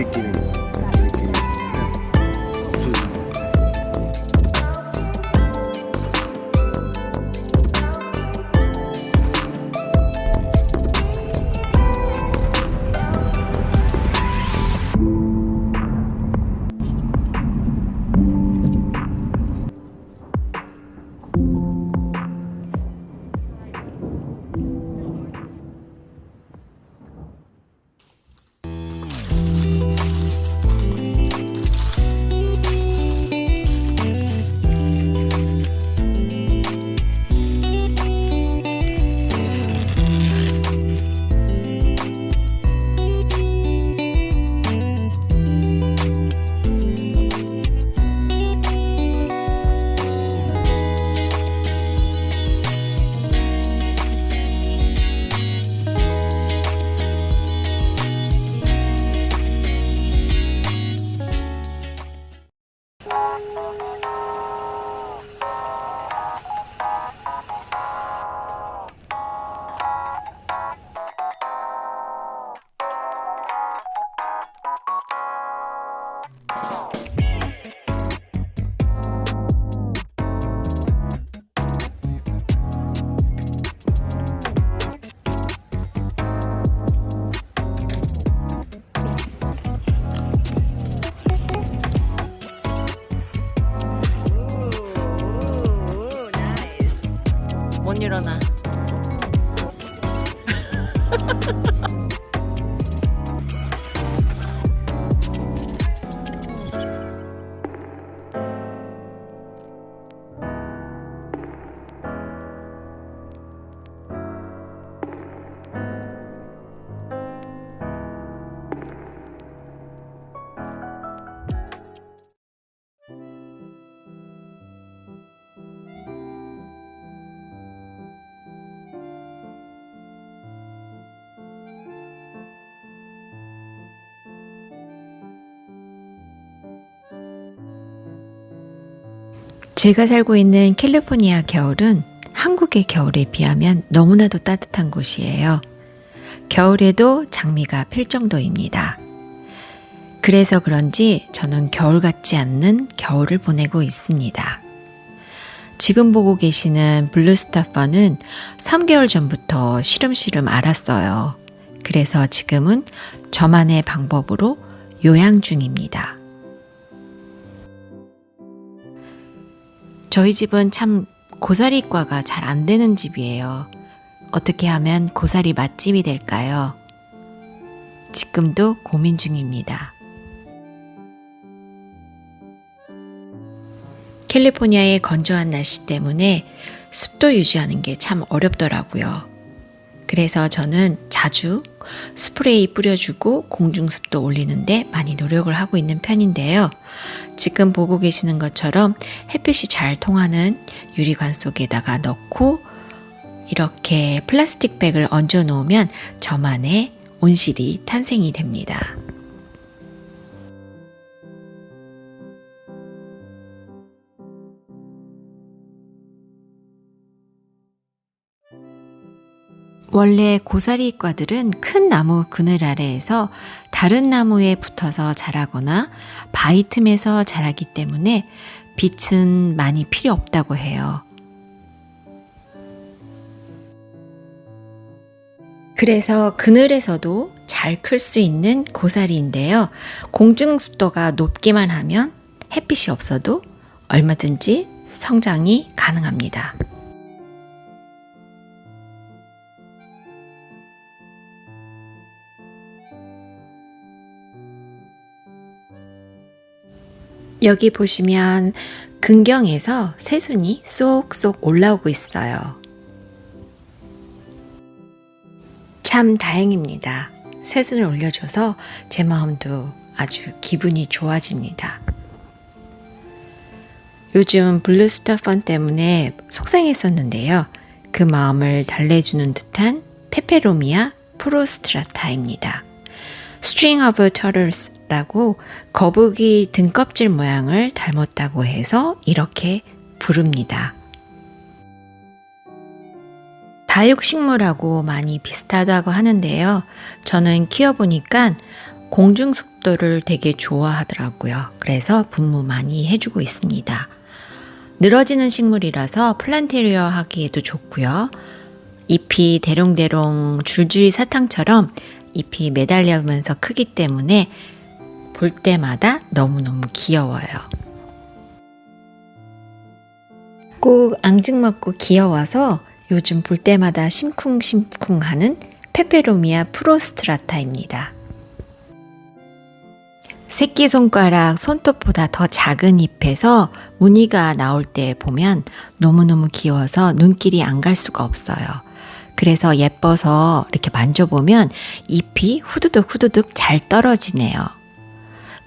biriktireyim. 일어나. 제가 살고 있는 캘리포니아 겨울은 한국의 겨울에 비하면 너무나도 따뜻한 곳이에요. 겨울에도 장미가 필 정도입니다. 그래서 그런지 저는 겨울 같지 않는 겨울을 보내고 있습니다. 지금 보고 계시는 블루스타퍼는 3개월 전부터 시름시름 알았어요. 그래서 지금은 저만의 방법으로 요양 중입니다. 저희 집은 참 고사리과가 잘 안 되는 집이에요. 어떻게 하면 고사리 맛집이 될까요? 지금도 고민 중입니다. 캘리포니아의 건조한 날씨 때문에 습도 유지하는 게 참 어렵더라고요. 그래서 저는 자주 스프레이 뿌려주고 공중습도 올리는데 많이 노력을 하고 있는 편인데요. 지금 보고 계시는 것처럼 햇빛이 잘 통하는 유리관 속에다가 넣고 이렇게 플라스틱 백을 얹어 놓으면 저만의 온실이 탄생이 됩니다. 원래 고사리과들은 큰 나무 그늘 아래에서 다른 나무에 붙어서 자라거나 바위 틈에서 자라기 때문에 빛은 많이 필요 없다고 해요. 그래서 그늘에서도 잘 클 수 있는 고사리인데요. 공중 습도가 높기만 하면 햇빛이 없어도 얼마든지 성장이 가능합니다. 여기 보시면 근경에서 새순이 쏙쏙 올라오고 있어요. 참 다행입니다. 새순을 올려줘서 제 마음도 아주 기분이 좋아집니다. 요즘 블루스타 펀 때문에 속상했었는데요. 그 마음을 달래주는 듯한 페페로미아 프로스트라타입니다. String of Turtles 라고 거북이 등껍질 모양을 닮았다고 해서 이렇게 부릅니다. 다육식물하고 많이 비슷하다고 하는데요. 저는 키워보니까 공중 습도를 되게 좋아하더라고요. 그래서 분무 많이 해주고 있습니다. 늘어지는 식물이라서 플란테리어 하기에도 좋고요. 잎이 대롱대롱 줄줄이 사탕처럼 잎이 매달려면서 크기 때문에 볼 때마다 너무너무 귀여워요. 꼭 앙증맞고 귀여워서 요즘 볼 때마다 심쿵심쿵 하는 페페로미아 프로스트라타입니다. 새끼손가락 손톱보다 더 작은 잎에서 무늬가 나올 때 보면 너무너무 귀여워서 눈길이 안 갈 수가 없어요. 그래서 예뻐서 이렇게 만져보면 잎이 후두둑 후두둑 잘 떨어지네요.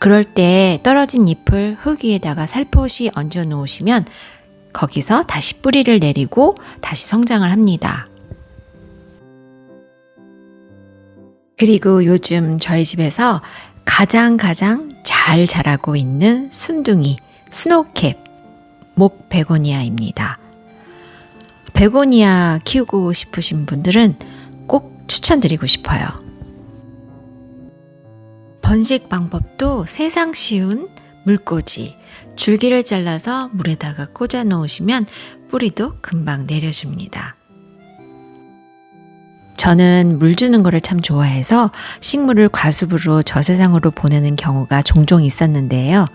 그럴 때 떨어진 잎을 흙 위에다가 살포시 얹어 놓으시면 거기서 다시 뿌리를 내리고 다시 성장을 합니다. 그리고 요즘 저희 집에서 가장 가장 잘 자라고 있는 순둥이 스노우캡 목 베고니아입니다. 베고니아 키우고 싶으신 분들은 꼭 추천드리고 싶어요. 번식 방법도 세상 쉬운 물꽂이 줄기를 잘라서 물에다가 꽂아 놓으시면 뿌리도 금방 내려줍니다. 저는 물 주는 거를 참 좋아해서 식물을 과습으로 저 세상으로 보내는 경우가 종종 있었는데요.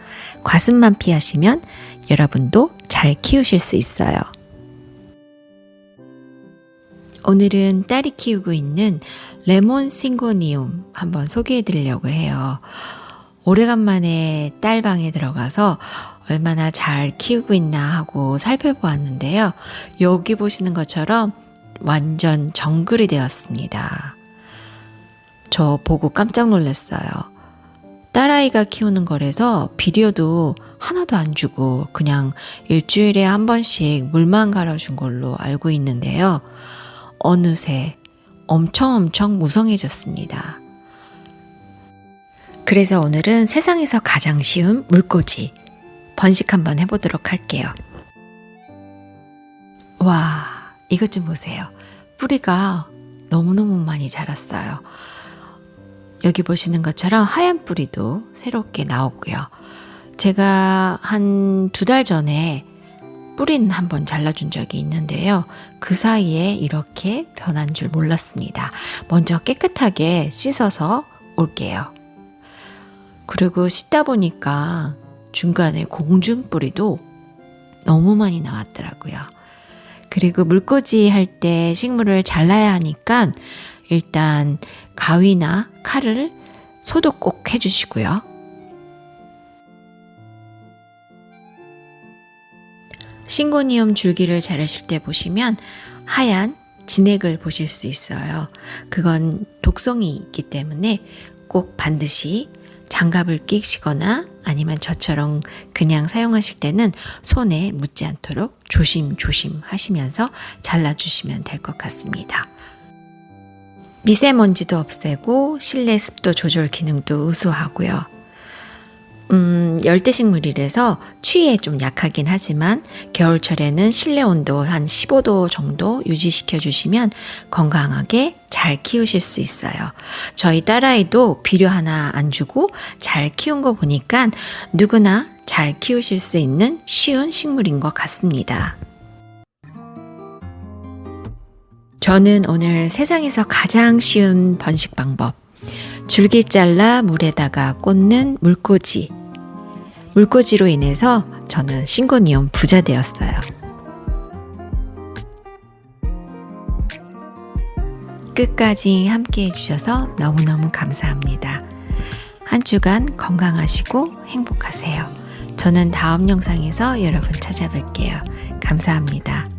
과습만 피하시면 여러분도 잘 키우실 수 있어요. 오늘은 딸이 키우고 있는 레몬 싱고니움 한번 소개해 드리려고 해요. 오래간만에 딸 방에 들어가서 얼마나 잘 키우고 있나 하고 살펴보았는데요. 여기 보시는 것처럼 완전 정글이 되었습니다. 저 보고 깜짝 놀랐어요. 딸아이가 키우는 거라서 비료도 하나도 안 주고 그냥 일주일에 한 번씩 물만 갈아준 걸로 알고 있는데요. 어느새 엄청 엄청 무성해졌습니다. 그래서 오늘은 세상에서 가장 쉬운 물꽂이 번식 한번 해보도록 할게요. 와, 이것 좀 보세요. 뿌리가 너무너무 많이 자랐어요. 여기 보시는 것처럼 하얀 뿌리도 새롭게 나왔고요. 제가 한 두 달 전에 뿌리는 한번 잘라준 적이 있는데요. 그 사이에 이렇게 변한 줄 몰랐습니다. 먼저 깨끗하게 씻어서 올게요. 그리고 씻다 보니까 중간에 공중뿌리도 너무 많이 나왔더라고요. 그리고 물꽂이 할 때 식물을 잘라야 하니까 일단 가위나 칼을 소독 꼭 해주시고요. 싱고니움 줄기를 자르실 때 보시면 하얀 진액을 보실 수 있어요. 그건 독성이 있기 때문에 꼭 반드시 장갑을 끼시거나 아니면 저처럼 그냥 사용하실 때는 손에 묻지 않도록 조심조심 하시면서 잘라주시면 될 것 같습니다. 미세먼지도 없애고 실내 습도 조절 기능도 우수하고요. 음, 열대식물이라서 추위에 좀 약하긴 하지만 겨울철에는 실내 온도 한 15도 정도 유지시켜 주시면 건강하게 잘 키우실 수 있어요. 저희 딸아이도 비료 하나 안 주고 잘 키운 거 보니까 누구나 잘 키우실 수 있는 쉬운 식물인 것 같습니다. 저는 오늘 세상에서 가장 쉬운 번식 방법. 줄기 잘라 물에다가 꽂는 물꽂이. 물꽂이로 인해서 저는 싱고니움 부자 되었어요. 끝까지 함께 해주셔서 너무너무 감사합니다. 한 주간 건강하시고 행복하세요. 저는 다음 영상에서 여러분 찾아뵐게요. 감사합니다.